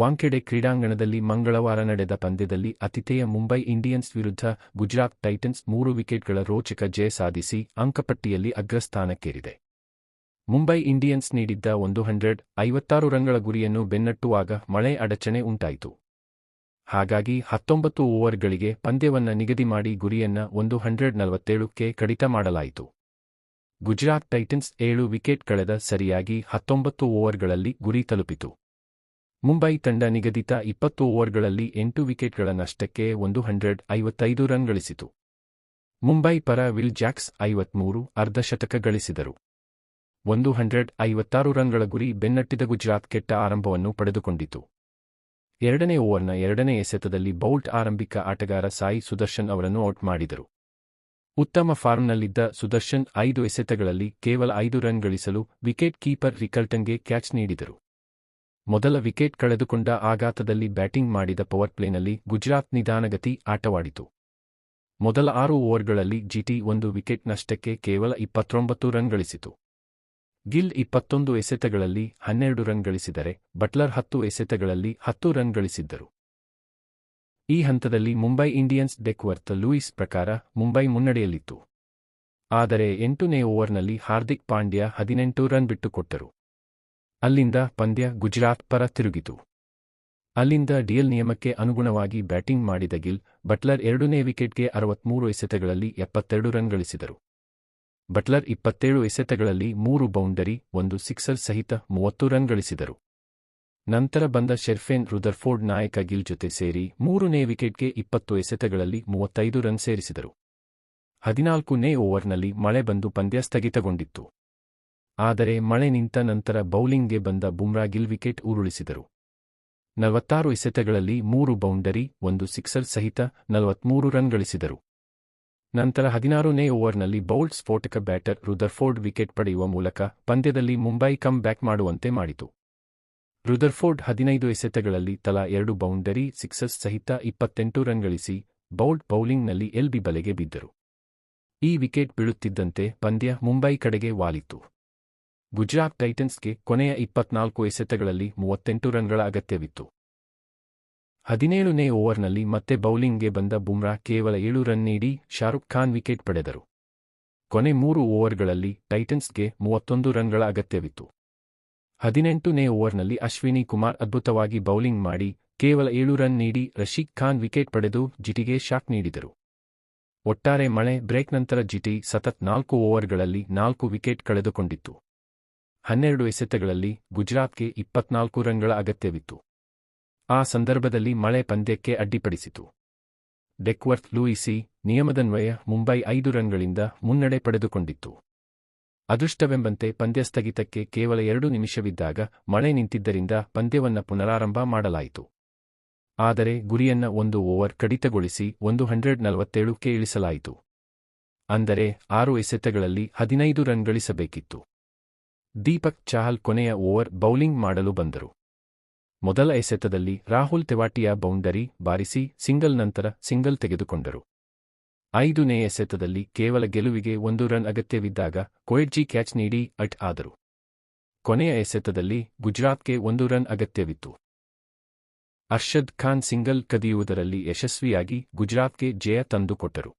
ವಾಂಖೆಡೆ ಕ್ರೀಡಾಂಗಣದಲ್ಲಿ ಮಂಗಳವಾರ ನಡೆದ ಪಂದ್ಯದಲ್ಲಿ ಅತಿಥೇಯ ಮುಂಬೈ ಇಂಡಿಯನ್ಸ್ ವಿರುದ್ಧ ಗುಜರಾತ್ ಟೈಟನ್ಸ್ ಮೂರು ವಿಕೆಟ್ಗಳ ರೋಚಕ ಜಯ ಸಾಧಿಸಿ ಅಂಕಪಟ್ಟಿಯಲ್ಲಿ ಅಗ್ರಸ್ಥಾನಕ್ಕೇರಿದೆ. ಮುಂಬೈ ಇಂಡಿಯನ್ಸ್ ನೀಡಿದ್ದ ಒಂದು ಹಂಡ್ರೆಡ್ ಐವತ್ತಾರು ರನ್ಗಳ ಗುರಿಯನ್ನು ಬೆನ್ನಟ್ಟುವಾಗ ಮಳೆ ಅಡಚಣೆ ಉಂಟಾಯಿತು. ಹಾಗಾಗಿ ಹತ್ತೊಂಬತ್ತು ಓವರ್ಗಳಿಗೆ ಪಂದ್ಯವನ್ನು ನಿಗದಿ ಮಾಡಿ ಗುರಿಯನ್ನ ಒಂದು ಹಂಡ್ರೆಡ್ ನಲವತ್ತೇಳಕ್ಕೆ ಕಡಿತ ಮಾಡಲಾಯಿತು. ಗುಜರಾತ್ ಟೈಟನ್ಸ್ ಏಳು ವಿಕೆಟ್ ಕಳೆದ ಸರಿಯಾಗಿ ಹತ್ತೊಂಬತ್ತು ಓವರ್ಗಳಲ್ಲಿ ಗುರಿ ತಲುಪಿತು. ಮುಂಬೈ ತಂಡ ನಿಗದಿತ ಇಪ್ಪತ್ತು ಓವರ್ಗಳಲ್ಲಿ ಎಂಟು ವಿಕೆಟ್ಗಳ ನಷ್ಟಕ್ಕೆ ಒಂದು ಹಂಡ್ರೆಡ್ ಐವತ್ತೈದು ರನ್ ಗಳಿಸಿತು. ಮುಂಬೈ ಪರ ವಿಲ್ ಜಾಕ್ಸ್ ಐವತ್ಮೂರು ಅರ್ಧಶತಕ ಗಳಿಸಿದರು. ಒಂದು ಹಂಡ್ರೆಡ್ ಐವತ್ತಾರು ರನ್ಗಳ ಗುರಿ ಬೆನ್ನಟ್ಟಿದ ಗುಜರಾತ್ ಕೆಟ್ಟ ಆರಂಭವನ್ನು ಪಡೆದುಕೊಂಡಿತು. ಎರಡನೇ ಓವರ್ನ ಎರಡನೇ ಎಸೆತದಲ್ಲಿ ಬೌಲ್ಟ್ ಆರಂಭಿಕ ಆಟಗಾರ ಸಾಯಿ ಸುದರ್ಶನ್ ಅವರನ್ನು ಔಟ್ ಮಾಡಿದರು. ಉತ್ತಮ ಫಾರ್ಮ್ನಲ್ಲಿದ್ದ ಸುದರ್ಶನ್ ಐದು ಎಸೆತಗಳಲ್ಲಿ ಕೇವಲ ಐದು ರನ್ ಗಳಿಸಲು ವಿಕೆಟ್ ಕೀಪರ್ ರಿಕಲ್ಟನ್ಗೆ ಕ್ಯಾಚ್ ನೀಡಿದರು. ಮೊದಲ ವಿಕೆಟ್ ಕಳೆದುಕೊಂಡ ಆಘಾತದಲ್ಲಿ ಬ್ಯಾಟಿಂಗ್ ಮಾಡಿದ ಪವರ್ ಪ್ಲೇನಲ್ಲಿ ಗುಜರಾತ್ ನಿಧಾನಗತಿ ಆಟವಾಡಿತು. ಮೊದಲ ಆರು ಓವರ್ಗಳಲ್ಲಿ ಜಿಟಿ ಒಂದು ವಿಕೆಟ್ ನಷ್ಟಕ್ಕೆ ಕೇವಲ ಇಪ್ಪತ್ತೊಂಬತ್ತು ರನ್ ಗಳಿಸಿತು. ಗಿಲ್ ಇಪ್ಪತ್ತೊಂದು ಎಸೆತಗಳಲ್ಲಿ ಹನ್ನೆರಡು ರನ್ ಗಳಿಸಿದರೆ ಬಟ್ಲರ್ ಹತ್ತು ಎಸೆತಗಳಲ್ಲಿ ಹತ್ತು ರನ್ ಗಳಿಸಿದ್ದರು. ಈ ಹಂತದಲ್ಲಿ ಮುಂಬೈ ಇಂಡಿಯನ್ಸ್ ಡೆಕ್ವರ್ತ್ ಲೂಯಿಸ್ ಪ್ರಕಾರ ಮುಂಬೈ ಮುನ್ನಡೆಯಲ್ಲಿತ್ತು. ಆದರೆ ಎಂಟನೇ ಓವರ್ನಲ್ಲಿ ಹಾರ್ದಿಕ್ ಪಾಂಡ್ಯ ಹದಿನೆಂಟು ರನ್ ಬಿಟ್ಟುಕೊಟ್ಟರು. ಅಲ್ಲಿಂದ ಪಂದ್ಯ ಗುಜರಾತ್ ಪರ ತಿರುಗಿತು. ಅಲ್ಲಿಂದ ಡಿಎಲ್ ನಿಯಮಕ್ಕೆ ಅನುಗುಣವಾಗಿ ಬ್ಯಾಟಿಂಗ್ ಮಾಡಿದ ಗಿಲ್ ಬಟ್ಲರ್ ಎರಡನೇ ವಿಕೆಟ್ಗೆ ಅರವತ್ಮೂರು ಎಸೆತಗಳಲ್ಲಿ ಎಪ್ಪತ್ತೆರಡು ರನ್ ಗಳಿಸಿದರು. ಬಟ್ಲರ್ ಇಪ್ಪತ್ತೇಳು ಎಸೆತಗಳಲ್ಲಿ ಮೂರು ಬೌಂಡರಿ, ಒಂದು ಸಿಕ್ಸರ್ ಸಹಿತ ಮೂವತ್ತು ರನ್ ಗಳಿಸಿದರು. ನಂತರ ಬಂದ ಶೆರ್ಫೇನ್ ರುದರ್ಫೋರ್ಡ್ ನಾಯಕ ಗಿಲ್ ಜೊತೆ ಸೇರಿ ಮೂರನೇ ವಿಕೆಟ್ಗೆ ಇಪ್ಪತ್ತು ಎಸೆತಗಳಲ್ಲಿ ಮೂವತ್ತೈದು ರನ್ ಸೇರಿಸಿದರು. ಹದಿನಾಲ್ಕನೇ ಓವರ್ನಲ್ಲಿ ಮಳೆ ಬಂದು ಪಂದ್ಯ ಸ್ಥಗಿತಗೊಂಡಿತ್ತು. ಆದರೆ ಮಳೆ ನಿಂತ ನಂತರ ಬೌಲಿಂಗ್ಗೆ ಬಂದ ಬುಮ್ರಾ ಗಿಲ್ ವಿಕೆಟ್ ಉರುಳಿಸಿದರು. ನಲವತ್ತಾರು ಎಸೆತಗಳಲ್ಲಿ ಮೂರು ಬೌಂಡರಿ, ಒಂದು ಸಿಕ್ಸರ್ ಸಹಿತ ನಲವತ್ಮೂರು ರನ್ ಗಳಿಸಿದರು. ನಂತರ ಹದಿನಾರನೇ ಓವರ್ನಲ್ಲಿ ಬೌಲ್ಡ್ ಸ್ಫೋಟಕ ಬ್ಯಾಟರ್ ರುದರ್ಫೋರ್ಡ್ ವಿಕೆಟ್ ಪಡೆಯುವ ಮೂಲಕ ಪಂದ್ಯದಲ್ಲಿ ಮುಂಬೈ ಕಮ್ ಬ್ಯಾಕ್ ಮಾಡುವಂತೆ ಮಾಡಿತು. ರುದರ್ಫೋರ್ಡ್ ಹದಿನೈದು ಎಸೆತಗಳಲ್ಲಿ ತಲಾ ಎರಡು ಬೌಂಡರಿ ಸಿಕ್ಸಸ್ ಸಹಿತ ಇಪ್ಪತ್ತೆಂಟು ರನ್ ಗಳಿಸಿ ಬೌಲ್ಡ್ ಬೌಲಿಂಗ್ನಲ್ಲಿ ಎಲ್ಬಿ ಬಲೆಗೆ ಬಿದ್ದರು. ಈ ವಿಕೆಟ್ ಬೀಳುತ್ತಿದ್ದಂತೆ ಪಂದ್ಯ ಮುಂಬೈ ಕಡೆಗೆ ವಾಲಿತು ಗುಜರಾತ್ ಟೈಟನ್ಸ್ಗೆ ಕೊನೆಯ ಇಪ್ಪತ್ನಾಲ್ಕು ಎಸೆತಗಳಲ್ಲಿ ಮೂವತ್ತೆಂಟು ರನ್ಗಳ ಅಗತ್ಯವಿತ್ತು. ಹದಿನೇಳನೇ ಓವರ್ನಲ್ಲಿ ಮತ್ತೆ ಬೌಲಿಂಗ್ಗೆ ಬಂದ ಬುಮ್ರಾ ಕೇವಲ ಏಳು ರನ್ ನೀಡಿ ಶಾರುಖ್ ಖಾನ್ ವಿಕೆಟ್ ಪಡೆದರು. ಕೊನೆ ಮೂರು ಓವರ್ಗಳಲ್ಲಿ ಟೈಟನ್ಸ್ಗೆ ಮೂವತ್ತೊಂದು ರನ್ಗಳ ಅಗತ್ಯವಿತ್ತು. ಹದಿನೆಂಟನೇ ಓವರ್ನಲ್ಲಿ ಅಶ್ವಿನಿ ಕುಮಾರ್ ಅದ್ಭುತವಾಗಿ ಬೌಲಿಂಗ್ ಮಾಡಿ ಕೇವಲ ಏಳು ರನ್ ನೀಡಿ ರಶೀಕ್ ಖಾನ್ ವಿಕೆಟ್ ಪಡೆದು ಜಿಟಿಗೆ ಶಾಕ್ ನೀಡಿದರು. ಒಟ್ಟಾರೆ ಮಳೆ ಬ್ರೇಕ್ ನಂತರ ಜಿಟಿ ಸತತ್ ನಾಲ್ಕು ಓವರ್ಗಳಲ್ಲಿ ನಾಲ್ಕು ವಿಕೆಟ್ ಕಳೆದುಕೊಂಡಿತ್ತು. ಹನ್ನೆರಡು ಎಸೆತಗಳಲ್ಲಿ ಗುಜರಾತ್ಗೆ ಇಪ್ಪತ್ನಾಲ್ಕು ರನ್ಗಳ ಅಗತ್ಯವಿತ್ತು. ಆ ಸಂದರ್ಭದಲ್ಲಿ ಮಳೆ ಪಂದ್ಯಕ್ಕೆ ಅಡ್ಡಿಪಡಿಸಿತು. ಡೆಕ್ವರ್ತ್ ಲೂಯಿಸಿ ನಿಯಮದನ್ವಯ ಮುಂಬೈ ಐದು ರನ್ಗಳಿಂದ ಮುನ್ನಡೆ ಪಡೆದುಕೊಂಡಿತ್ತು. ಅದೃಷ್ಟವೆಂಬಂತೆ ಪಂದ್ಯ ಸ್ಥಗಿತಕ್ಕೆ ಕೇವಲ ಎರಡು ನಿಮಿಷವಿದ್ದಾಗ ಮಳೆ ನಿಂತಿದ್ದರಿಂದ ಪಂದ್ಯವನ್ನು ಪುನರಾರಂಭ ಮಾಡಲಾಯಿತು. ಆದರೆ ಗುರಿಯನ್ನ ಒಂದು ಓವರ್ ಕಡಿತಗೊಳಿಸಿ ಒಂದು ಹಂಡ್ರೆಡ್ ನಲವತ್ತೇಳಕ್ಕೆ ಇಳಿಸಲಾಯಿತು. ಅಂದರೆ ಆರು ಎಸೆತಗಳಲ್ಲಿ ಹದಿನೈದು ರನ್ ಗಳಿಸಬೇಕಿತ್ತು. ದೀಪಕ್ ಚಾಹಲ್ ಕೊನೆಯ ಓವರ್ ಬೌಲಿಂಗ್ ಮಾಡಲು ಬಂದರು. ಮೊದಲ ಎಸೆತದಲ್ಲಿ ರಾಹುಲ್ ತೆವಾಟಿಯಾ ಬೌಂಡರಿ ಬಾರಿಸಿ ಸಿಂಗಲ್ ನಂತರ ಸಿಂಗಲ್ ತೆಗೆದುಕೊಂಡರು. ಐದನೇ ಎಸೆತದಲ್ಲಿ ಕೇವಲ ಗೆಲುವಿಗೆ ಒಂದು ರನ್ ಅಗತ್ಯವಿದ್ದಾಗ ಕೊಯಡ್ಜಿ ಕ್ಯಾಚ್ ನೀಡಿ ಅಟ್ ಆದರು. ಕೊನೆಯ ಎಸೆತದಲ್ಲಿ ಗುಜರಾತ್ಗೆ ಒಂದು ರನ್ ಅಗತ್ಯವಿತ್ತು. ಅರ್ಷದ್ ಖಾನ್ ಸಿಂಗಲ್ ಕದಿಯುವುದರಲ್ಲಿ ಯಶಸ್ವಿಯಾಗಿ ಗುಜರಾತ್ಗೆ ಜಯ ತಂದುಕೊಟ್ಟರು.